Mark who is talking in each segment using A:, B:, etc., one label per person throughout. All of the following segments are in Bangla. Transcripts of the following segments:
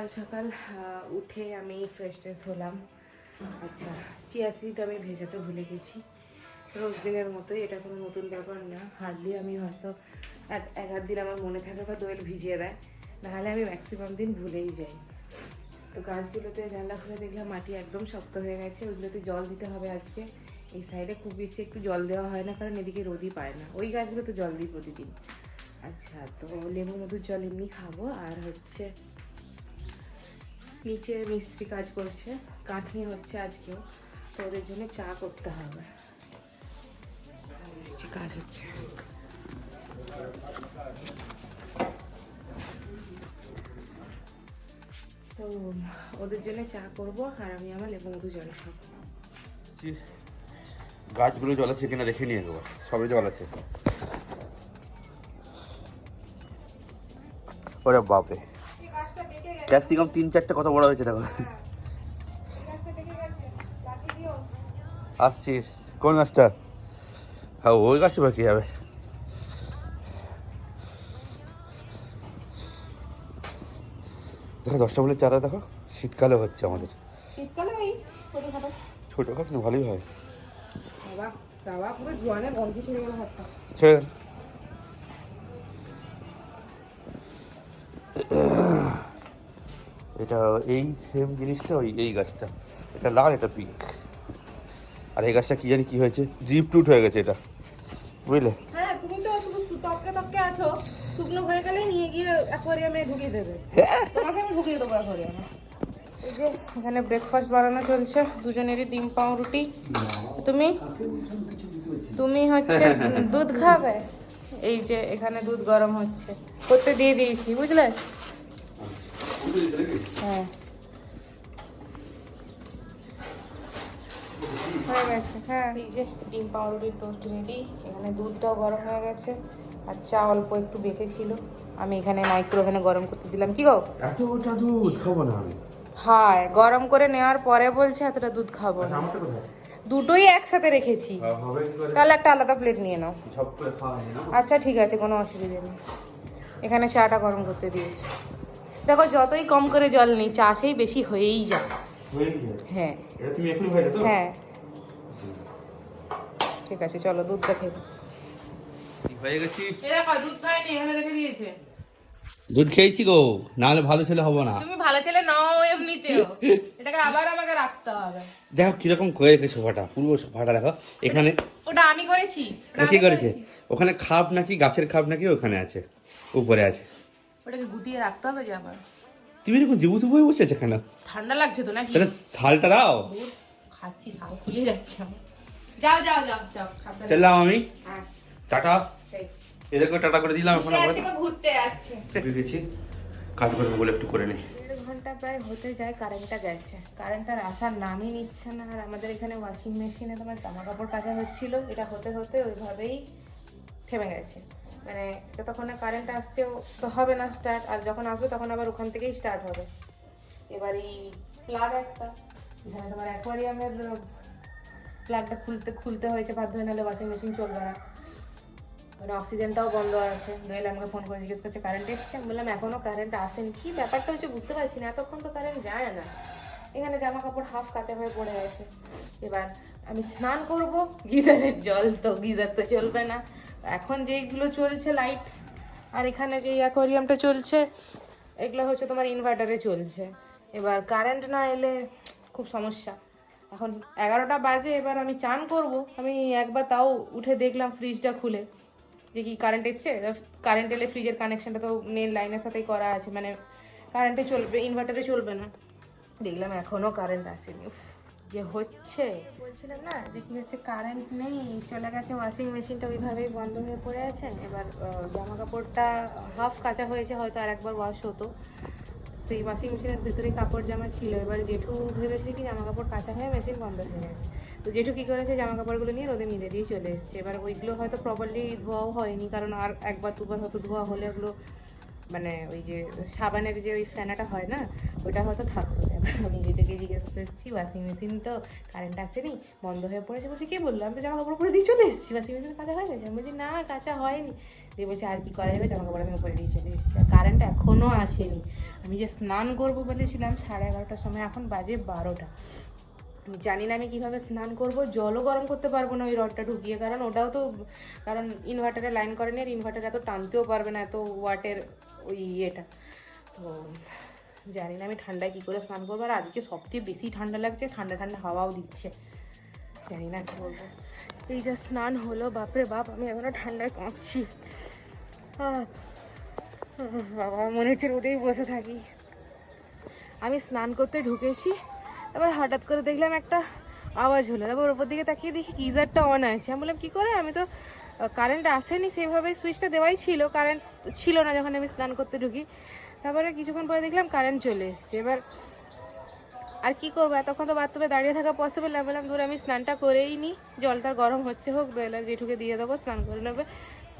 A: সকাল সকাল উঠে আমি ফ্রেশ ট্রেশ হলাম। আচ্ছা চিয়া সিড আমি ভেজাতে ভুলে গেছি। রোজ দিনের মতোই, এটা কোনো নতুন ব্যাপার না। হার্ডলি আমি হয়তো এক এক আধ দিন আমার মনে থাকে বা দোয়েল ভিজিয়ে দেয়। নাহলে আমি ম্যাক্সিমাম দিন ভুলেই যাই। তো গাছগুলোতে জানলা খুলে দেখলাম মাটি একদম শক্ত হয়ে গেছে। ওইগুলোতে জল দিতে হবে আজকে। এই সাইডে খুব বেশি একটু জল দেওয়া হয় না, কারণ এদিকে রোদই পায় না। ওই গাছগুলোতে জল দিই প্রতিদিন। আচ্ছা তো লেবু মধুর জল এমনি খাব। আর হচ্ছে নিচে মিস্ত্রি কাজ করছে কাঁথনি হচ্ছে আজকেও তো ওদের জন্য চা করতে হবে। নিচে কাজ হচ্ছে। তো ওদের জন্য চা করব আর আমি আমার লেবু মধু জল খাব।
B: গাছগুলো জল আছে কিনা দেখে নিয়ে একবার সবে জল আছে। ওরে বাপরে। ক্যাপসিকাম তিন চারটে কত বড় হয়েছে দেখো। আসছি। কোন গাছটা হ্যাঁ ওই গাছটা বাকি যাবে। দেখো দশটা বলে চারা দেখো শীতকালে হচ্ছে আমাদের।
A: শীতকালে ছোটোখাটো।
B: ভালোই হয়।
A: বাবা বাবা পুরো জোয়ানে গন্ধ ছেড়ে গেল হাতটা
B: এটা এই সেম জিনিসটা ওই এই গাছটা। এটা লাল এটা পিঙ্ক আর এই গাছটা কি জানি কি হয়েছে? জিপ টুট হয়ে গেছে এটা। বুঝলে?
A: হ্যাঁ তুমি তো শুধু তককে তককে আছো। শুকনো হয়ে গেলে নিয়ে গিয়ে অ্যাকোয়ারিয়ামে ঢুকিয়ে দেবে। তোমাকে আমি ঢুকিয়ে দেবো অ্যাকোয়ারিয়ামে এই যে এখানে ব্রেকফাস্ট বানানো চলছে। দুজনেরই ডিম পাউরুটি তুমি? তুমি হচ্ছে দুধ খাবে? এই যে এখানে দুধ গরম হচ্ছে। করতে দিয়ে দিয়েছি বুঝলে? হ্যাঁ। হয়ে গেছে হ্যাঁ। এই যে ডিম পাউরুটির টোস্ট রেডি এখানে দুধটাও গরম হয়ে গেছে আর চা অল্প একটু বেঁচে ছিল। আমি এখানে মাইক্রো ওভেনে গরম করতে দিলাম। কি গো?
B: এতটা দুধ খাব না আমি।
A: হায় গরম করে নেওয়ার পরে বলছে এতটা দুধ খাব না। দুটোই একসাথে রেখেছি।
B: করে
A: তাহলে একটা আলাদা প্লেট নিয়ে নাও।
B: সব করে খাওয়া হয় না।
A: আচ্ছা ঠিক আছে কোনো অসুবিধা নেই। এখানে চাটা গরম করতে দিয়েছি। দেখো যতই কম করে জল নিই চা সেই বেশি হয়েই যায়।
B: হ্যাঁ।
A: হ্যাঁ ঠিক আছে চলো দুধটা খেয়ে
B: হয়ে গেছি।
A: দেখো দুধ খাইনি এখানে রেখে দিয়েছে।
B: দুধ খেয়েছি গো নাহলে ভালো ছেলে হব না।
A: তুমি ভালো ছেলে নাও এমনিতেও। এটাকে আবার আমাকে রাখতে হবে।
B: দেখো কীরকম করে রেখে সোফাটা পুরো সোফাটা দেখো। এখানে
A: ওটা আমি করেছি।
B: কি করেছে। ওখানে খাপ নাকি গাছের খাপ নাকি ওখানে আছে উপরে আছে।
A: ওটাকে গুটিয়ে রাখতে হবে যে আবার।
B: তুমি এরকম জিবু তুবু হয়ে বসে আছে কেন?
A: ঠান্ডা লাগছে তো নাকি?
B: তাহলে থালটা দাও।
A: খাচ্ছি সাল খুলে যাচ্ছে আমার। যাও যাও যাও যাও
B: চললাম আমি।
A: হ্যাঁ,
B: টাটা। এদেরকে টাটা করে দিলাম এখন
A: থেকে ঘুরতে যাচ্ছে।
B: গেছি। কাজ করব বলে একটু করে নিই।
A: দেড় ঘণ্টা প্রায় হতে যায় কারেন্টটা গেছে। কারেন্টটার আসার নামই নিচ্ছে না। আর আমাদের এখানে ওয়াশিং মেশিনে তোমার জামা কাপড় কাচা হচ্ছিল। এটা হতে হতে ওইভাবেই থেমে গেছে। মানে যতক্ষণ না কারেন্ট আসছে তো হবে না স্টার্ট আর যখন আসবে তখন আবার ওখান থেকেই স্টার্ট হবে। এবার এই প্লাগ একটা। এখানে তোমার অ্যাকোয়ারিয়ামের প্লাগটা খুলতে খুলতে হয়েছে, বাধ্য হয়ে নাহলে ওয়াশিং মেশিন চলবে না। মানে অক্সিজেনটাও বন্ধ আছে। দোয়েল আমাকে ফোন করে জিজ্ঞেস করছে কারেন্ট এসছে? আমি বললাম এখনও কারেন্ট আসেনি। কি ব্যাপারটা হচ্ছে বুঝতে পারছি না, এতক্ষণ তো কারেন্ট যায় না। এখানে জামা কাপড় হাফ কাঁচা হয়ে পড়ে আছে। এবার আমি স্নান করব, গিজারের জল তো, গিজার তো চলবে না। এখন যেইগুলো চলছে লাইট আর এখানে যে অ্যাকোয়ারিয়ামটা চলছে, এগুলো হচ্ছে তোমার ইনভার্টারে চলছে। এবার কারেন্ট না এলে খুব সমস্যা। এখন এগারোটা বাজে, এবার আমি চান করব। আমি একবার তাও উঠে দেখলাম ফ্রিজটা খুলে। যে কি কারেন্ট এসছে? কারেন্ট এলে ফ্রিজের কানেকশানটা তো মেন লাইনের সাথেই করা আছে। মানে কারেন্টে চলবে ইনভার্টারে চলবে না। দেখলাম এখনও কারেন্ট আসেনি। যে হচ্ছে। বলছিলাম না যে কি হচ্ছে কারেন্ট নেই, চলে গেছে ওয়াশিং মেশিনটা ওইভাবেই বন্ধ হয়ে পড়ে আছে। এবার জামা কাপড়টা হাফ কাঁচা হয়েছে, হয়তো আর একবার ওয়াশ হতো। সেই ওয়াশিং মেশিনের ভিতরে কাপড় জামা ছিল। এবার জেঠু ভেবেছে কি জামা কাপড় কাঁচা হয়ে মেশিন বন্ধ হয়ে গেছে। তো জেঠু কী করেছে জামা কাপড়গুলো নিয়ে রোদে মিলে দিয়ে চলে এসেছে। এবার ওইগুলো হয়তো প্রপারলি ধোয়াও হয়নি, কারণ আর একবার দুবার হয়তো ধোয়া হলে ওগুলো মানে ওই যে সাবানের যে ওই ফ্যানাটা হয় না ওটা হয়তো থাকতো। আমি যেটাকে জিজ্ঞেস করছি ওয়াশিং মেশিন তো কারেন্ট আসেনি, বন্ধ হয়ে পড়েছে। বলছি, কে বলল? আমি তো জামা কাপড় পরে দিয়ে চলে এসেছি। ওয়াশিং মেশিন কাঁচা হয়ে গেছে? আমি বলছি, না, কাঁচা হয়নি। দিয়ে বলছি, আর কি করা যাবে? জামা কাপড় আমি উপরে দিয়ে চলে এসেছি। কারেন্ট এখনও আসেনি। আমি যে স্নান করব বলেছিলাম সাড়ে এগারোটার সময়, এখন বাজে বারোটা। জানি না আমি কীভাবে স্নান করব, জলও গরম করতে পারব না ওই রডটা ঢুকিয়ে, কারণ ওটাও তো, কারণ ইনভার্টারে লাইন করেনি আর ইনভার্টার এত টানতেও পারবে না, এত ওয়াটের ওই ইয়েটা। তো জানি না আমি ঠান্ডায় কী করে স্নান করব, আর আজকে সবথেকে বেশি ঠান্ডা লাগছে, ঠান্ডা ঠান্ডা হাওয়াও দিচ্ছে। জানি না কী বলব। এই যে স্নান হলো, বাপরে বাপ, আমি এখনও ঠান্ডায় কাঁপছি। বাবা, মনে হচ্ছে রোদেই বসে থাকি। আমি স্নান করতে ঢুকেছি তারপর হঠাৎ করে দেখলাম একটা আওয়াজ হলো। তারপর ওপর দিকে তাকিয়ে দেখি গিজারটা অন আছে। আমি বললাম, কী করে? আমি তো কারেন্ট আসেনি। সেভাবে সুইচটা দেওয়াই ছিল। কারেন্ট ছিল না যখন আমি স্নান করতে ঢুকি। তারপরে কিছুক্ষণ পরে দেখলাম কারেন্ট চলে এসছে। এবার আর কি করব? এতক্ষণ তো বাথরুমে দাঁড়িয়ে থাকা পসিবল না। বললাম, ধর, আমি স্নানটা করেই নিই জলটা গরম হচ্ছে হোক, দোয়েলার জেঠুকে দিয়ে দেবো, স্নান করে নেবে।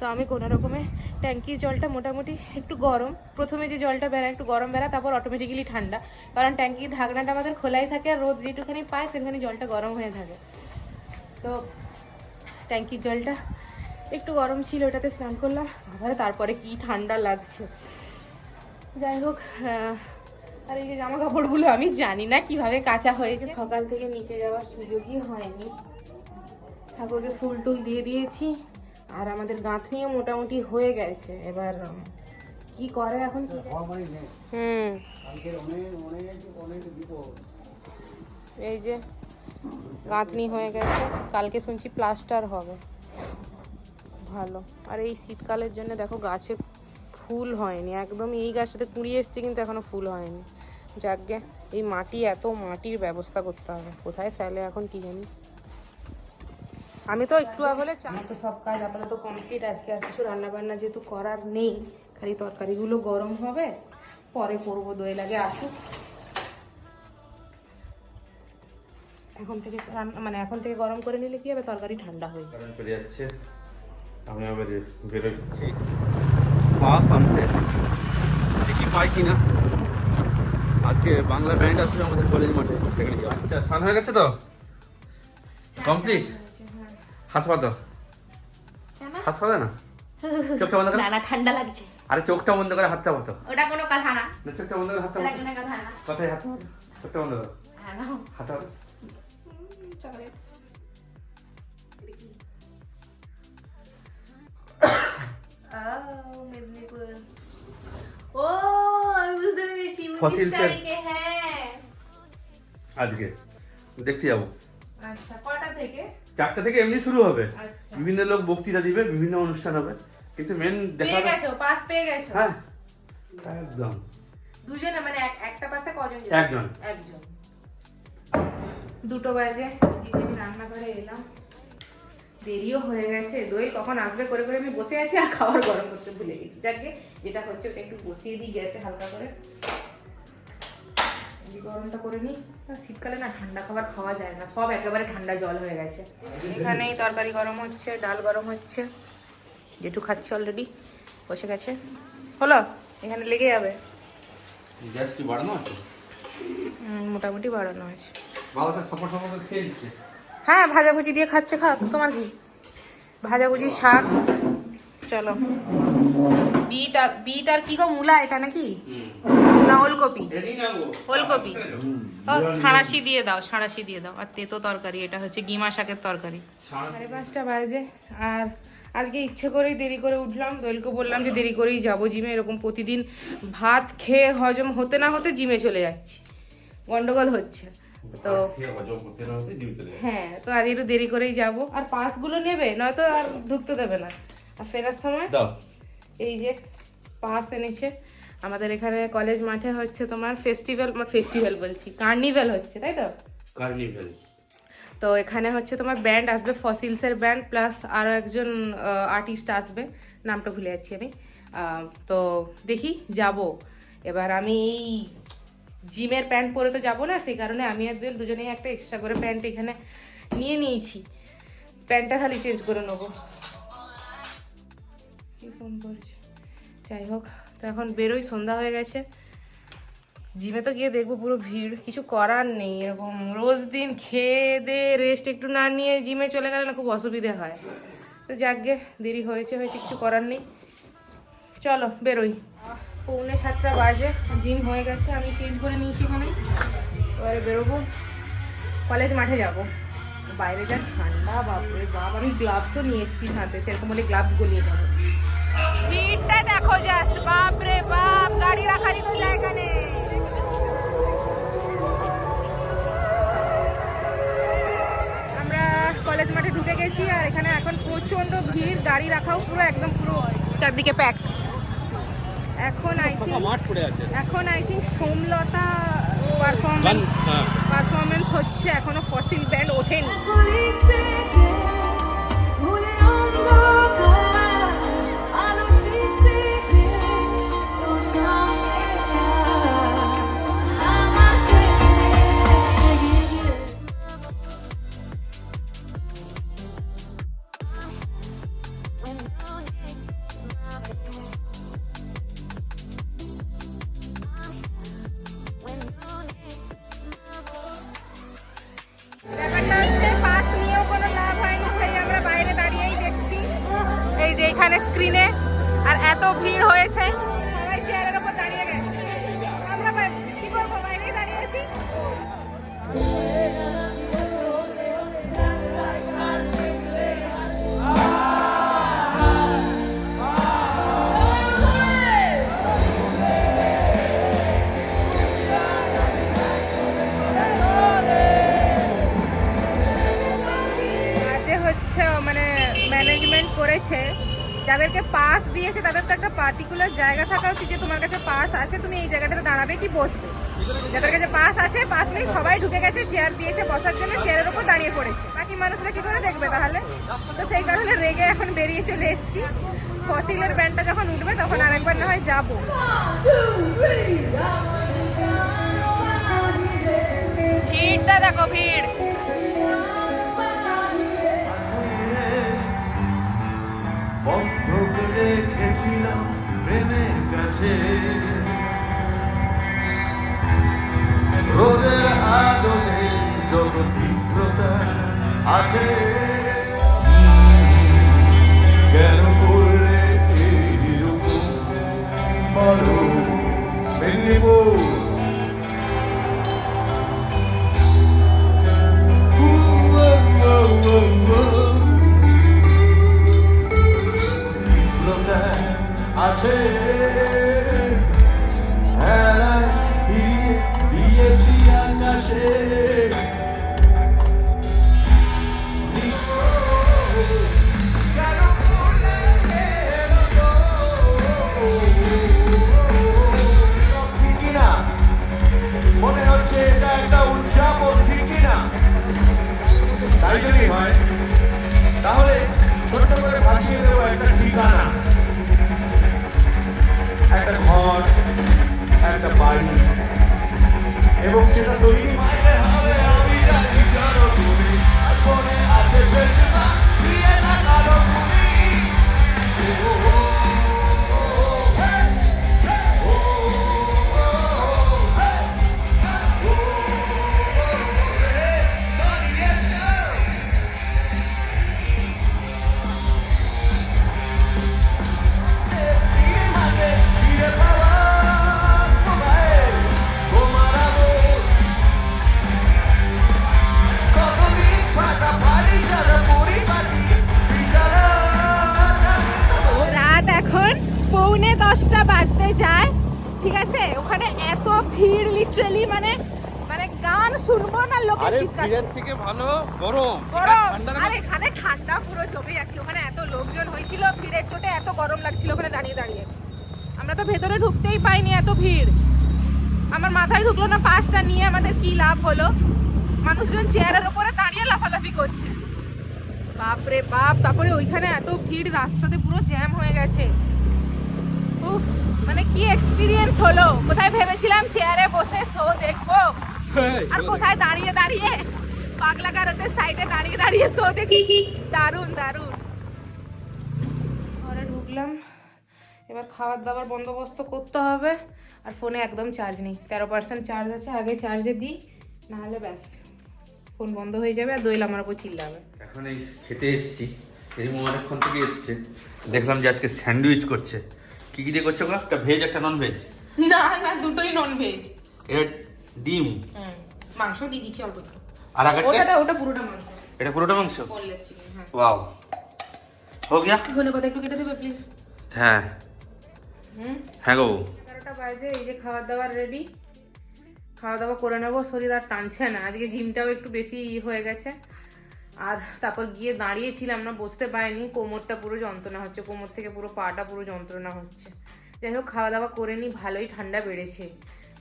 A: তো আমি কোনো রকমে ট্যাঙ্কির জলটা মোটামুটি একটু গরম। প্রথমে যে জলটা বেড়ায় একটু গরম বেড়া তারপর অটোমেটিক্যালি ঠান্ডা। কারণ ট্যাঙ্কির ঢাকনাটা আমাদের খোলাই থাকে আর রোদ যেটুখানি পায় সেখানে জলটা গরম হয়ে থাকে। তো ট্যাঙ্কির জলটা একটু গরম ছিল ওটাতে স্নান করলাম। আবার তারপরে কি ঠান্ডা লাগছে। যাই হোক আর এই যে জামা কাপড়গুলো আমি জানি না কীভাবে কাঁচা হয়েছে। সকাল থেকে নিচে যাওয়ার সুযোগই হয়নি। ঠাকুরকে ফুল টুল দিয়ে দিয়েছি। আর আমাদের গাঁথনিও মোটামুটি হয়ে গেছে। এবার কি করে এখন কি হুম। এই যে গাঁথনি হয়ে গেছে। কালকে শুনছি প্লাস্টার হবে। ভালো। আর এই শীতকালের জন্য দেখো গাছে ফুল হয়নি। একদম এই গাছটাতে কুড়িয়ে এসছে কিন্তু এখনও ফুল হয়নি। যাকগে এই মাটি এত মাটির ব্যবস্থা করতে হবে। কোথায় ফেলে এখন কি জানি। আমি তো একটু আগলে আমার তো সব কাজ আপাতত কমপ্লিট আজকে আর কিছু রান্না বান্না যেহেতু করার নেই খালি তরকারিগুলো গরম হবে পরে করব দই লাগে আসুক। এখন থেকে রান্না মানে এখন থেকে গরম করে নিলে কি হবে? তরকারি ঠান্ডা হয়ে যাবে।
B: যাচ্ছে। আমি আবার বেরোচ্ছি। বাস আনতে দেখি পাই কিনা। আজকে বাংলা ব্যান্ড আসবে আমাদের কলেজ মাঠে। সেখানে আচ্ছা স্নান হয়ে গেছে তো? কমপ্লিট হাত পাতো
A: কেন?
B: হাত পাতো না? চোখটা বন্ধ করে।
A: না না ঠান্ডা লাগছে।
B: আরে চোখটা বন্ধ করে হাতটা পাতো
A: ওটা কোনো কথা না।
B: না চোখটা বন্ধ করে হাতটা
A: ওটা কোনো কথা না।
B: কথায় হাত চোখটা বন্ধ করো।
A: হ্যাঁ
B: হাত পাতো
A: চকলেট। ও আমি বুঝতে পেরেছি
B: Fossil
A: তারিখে হ্যাঁ।
B: আজকে। দেখতে যাব।
A: আচ্ছা কটা থেকে?
B: চারটা থেকে এমনি শুরু হবে।
A: আচ্ছা।
B: বিভিন্ন লোক বক্তৃতা দিবে বিভিন্ন অনুষ্ঠান হবে। কিন্তু মেন দেখা
A: গেছো পাস পেয়ে গেছো?
B: হ্যাঁ। একদম।
A: দুজনে মানে এক- একটা পাশে কজন?
B: একজন।
A: একজন। দুটো বাজে এই যে আমি রান্না করে এলাম। দেরিও হয়ে গেছে। দই কখন আসবে? করে করে আমি বসে আছি আর খাবার গরম করতে ভুলে গেছি। যাকে যেটা হচ্ছে ওটা একটু বসিয়ে দিই গ্যাসে হালকা করে। গরমটা করে নিই শীতকালে না ঠান্ডা খাবার খাওয়া যায় না সব একেবারে ঠান্ডা জল হয়ে গেছে। এখানেই তরকারি গরম হচ্ছে ডাল গরম হচ্ছে। যেটু খাচ্ছে অলরেডি বসে গেছে। হলো এখানে লেগে যাবে। মোটামুটি বাড়ানো আছে। হ্যাঁ ভাজাভুজি দিয়ে খাচ্ছে খাক তোমার কি? ভাজাভুজি শাক। চলো। বিট আর বিট আর কি গো মূলা এটা নাকি? না ওলকপি। ওলকপি। ও ছাড়াশি দিয়ে দাও ছাড়াশি দিয়ে দাও। আর তেতো তরকারি এটা হচ্ছে গিমা শাকের তরকারি। সাড়ে পাঁচটা বাজে আর আজকে ইচ্ছে করেই দেরি করে উঠলাম দোয়েলকে বললাম যে দেরি করেই যাব জিমে এরকম প্রতিদিন ভাত খেয়ে হজম হতে না হতে জিমে চলে যাচ্ছি। গন্ডগোল হচ্ছে তো। হ্যাঁ তো আজ একটু দেরি করেই যাব। আর পাসগুলো নেবে নয়তো আর ঢুকতে দেবে না। আর ফেরার সময় এই যে পাস এনেছে আমাদের এখানে কলেজ মাঠে হচ্ছে তোমার ফেস্টিভ্যাল ফেস্টিভ্যাল বলছি কার্নিভ্যাল হচ্ছে তাই তো?
B: কার্নিভেল
A: তো এখানে হচ্ছে তোমার ব্যান্ড আসবে ফসিলসের ব্যান্ড প্লাস আরও একজন আর্টিস্ট আসবে নামটা ভুলে যাচ্ছি আমি। তো দেখি যাব। এবার আমি এই জিমের প্যান্ট পরে তো যাব না সেই কারণে আমি আর দুজন দুজনেই একটা এক্সট্রা করে প্যান্ট এখানে নিয়ে নিয়েছি। প্যান্টটা খালি চেঞ্জ করে নেব। কি ফোন করছে? যাই হোক। তো এখন বেরোই, সন্ধ্যা হয়ে গেছে। জিমে তো গিয়ে দেখব পুরো ভিড়, কিছু করার নেই, এরকম রোজ দিন খেয়ে দে রেস্ট একটু না নিয়ে জিমে চলে গেলে না খুব অসুবিধে হয়। তো যাকগে, দেরি হয়েছে হয়েছে, কিছু করার নেই। চলো, বেরোই। পৌনে সাতটা বাজে, জিম হয়ে গেছে, আমি চেঞ্জ করে নিয়েছি এখানে। এবারে বেরোবো। কলেজ মাঠে যাব। বাইরে যা ঠান্ডা, বাপরে বাপ, আমি গ্লাভসও নিয়ে এসেছি সাথে, সেরকম হলে গ্লাভস গলিয়ে যাব। ভিড়টা দেখো জাস্ট বাপরে বাপ গাড়ি রাখারই তো জায়গা নেই। আমরা কলেজ মাঠে ঢুকে গেছি আর এখানে এখন প্রচণ্ড ভিড় গাড়ি রাখাও পুরো একদম পুরো চারদিকে প্যাক এখন আই থিঙ্ক
B: মাঠ পড়ে আছে।
A: এখন আই থিঙ্ক সোমলতা পারফরমেন্স
B: হ্যাঁ।
A: পারফরমেন্স হচ্ছে এখনও ফসিল ব্যান্ড ওঠেনি। এখানে স্ক্রিনে আর এত ভিড় হয়েছে। সবাই চেয়ারের দাঁড়িয়ে গেছে। আমরা করব? মানে ম্যানেজমেন্ট করেছে। যাদেরকে পাস দিয়েছে, তাদের তো একটা পার্টিকুলার জায়গা থাকা উচিত যে তোমার কাছে পাস আছে, তুমি এই জায়গাটাতে দাঁড়াবে কি বসবে? যাদের কাছে পাস আছে পাস নেই, সবাই ঢুকে গেছে চেয়ার দিয়েছে, বসার জন্য চেয়ারের উপর দাঁড়িয়ে পড়েছে। বাকি মানুষরা কি করে দেখবে তাহলে? তো সেই কারণে রেগে এখন বেরিয়ে চলে এসেছি। ফসিলের ব্যান্ডটা যখন উঠবে, তখন আরেকবার না হয় যাব। ভিড়টা দেখো, ভিড়।
C: একটা ঠিকানা, একটা ঘর, একটা বাড়ি, এবং সেটা তৈরি মাইনে হবে আমি জানি, জানো তুমি। আর মনে আছে
B: ভিড়ের থেকে ভালো গরম।
A: আর এখানে ঠান্ডা পুরো জমে যাচ্ছে। ওখানে এত লোকজন হয়েছিল ভিড়ের চোটে এত গরম লাগছিল ওখানে দাঁড়িয়ে দাঁড়িয়ে। আমরা তো ভেতরে ঢুকতেই পাইনি এত ভিড়। আমার মাথায় ঢুকলো না পাসটা নিয়ে আমাদের কি লাভ হলো? মানুষজন চেয়ারের ওপরে দাঁড়িয়ে লাফালাফি করছে। বাপরে বাপ তারপরে ওইখানে এত ভিড় রাস্তাতে পুরো জ্যাম হয়ে গেছে। উফ মানে কি এক্সপিরিয়েন্স হলো? কোথায় ভেবেছিলাম চেয়ারে বসে শো দেখব? আর কোথায় দাঁড়িয়ে দাঁড়িয়ে? পাগলা গারদের সাইডে দাঁড়িয়ে দাঁড়িয়ে শো দেখেছি দারুণ দারুণ। ঘরে ঢুকলাম। এবার খাবার দাবার বন্দোবস্ত করতে হবে। আর ফোনে একদম চার্জ নেই। তেরো পার্সেন্ট চার্জ আছে আগে চার্জে দিই নাহলে ব্যাস। ফোন বন্ধ হয়ে যাবে আর দইল আমার উপর চিল্লাবে।
B: এখন এই খেতে এসেছি। এরকম অনেকক্ষণ থেকে এসছে। দেখলাম যে আজকে স্যান্ডউইচ করছে। কি কি দিয়ে করছে গো একটা ভেজ একটা নন ভেজ
A: না না দুটোই নন ভেজ
B: এটা ডিম।
A: মাংস দিয়ে দিচ্ছি অল্প
B: আর আগেরটা?
A: ওটা ওটা পুরোটা মাংস।
B: এটা পুরোটা মাংস?
A: বললেস চিকেন হ্যাঁ।
B: ওয়াও হো গিয়া।
A: ধনে পাতা একটু কেটে দেবে প্লিজ
B: হ্যাঁ।
A: হুম।
B: হ্যাঁ গো।
A: এগারোটা বাজে এই যে খাবার দাবার রেডি খাওয়া দাওয়া করে নেব শরীর আর টানছে না। আজকে জিমটাও একটু বেশি হয়ে গেছে। আর তারপর গিয়ে দাঁড়িয়েছিলাম না বসতে পারিনি। কোমরটা পুরো যন্ত্রণা হচ্ছে কোমর থেকে পুরো পাটা পুরো যন্ত্রণা হচ্ছে। যাই হোক খাওয়া দাওয়া করে নি ভালোই ঠান্ডা বেড়েছে।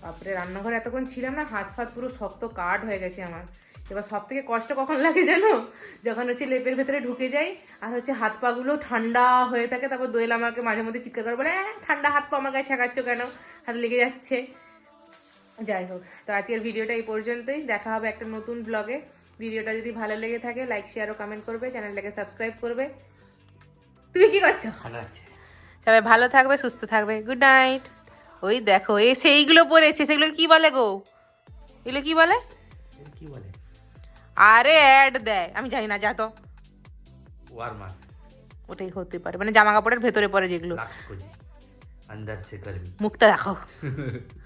A: তারপরে রান্নাঘরে এতক্ষণ ছিলাম না হাত ফাত পুরো শক্ত কাঠ হয়ে গেছে আমার। এবার সব থেকে কষ্ট কখন লাগে জানো? যখন হচ্ছে লেপের ভেতরে ঢুকে যাই আর হচ্ছে হাত পাগুলো ঠান্ডা হয়ে থাকে তারপর দোয়েল আমাকে মাঝে মধ্যে চিৎকার করে বলে "আহ, ঠান্ডা হাত পা আমার গায়ে ছেঁকাচ্ছ কেন? হাত লেগে যাচ্ছে। যাই হোক তো আজকের ভিডিওটা এই পর্যন্তই। দেখা হবে একটা নতুন ব্লগে ভিডিওটা যদি ভালো লেগে থাকে লাইক শেয়ার ও কমেন্ট করবে চ্যানেলটাকে সাবস্ক্রাইব করবে। তুমি কি করছ?
B: ভালো আছে।
A: সবাই ভালো থাকবে সুস্থ থাকবে। গুড নাইট ওই দেখো এই সেইগুলো পরেছে সেগুলো কি বলে গো? এগুলো কি বলে?
B: কি বলে?
A: আরে অ্যাড দেয়। আমি জানি না যা তো। ওটাই হতে পারে মানে জামা কাপড়ের ভেতরে পড়ে যেগুলো। মুখটা দেখো।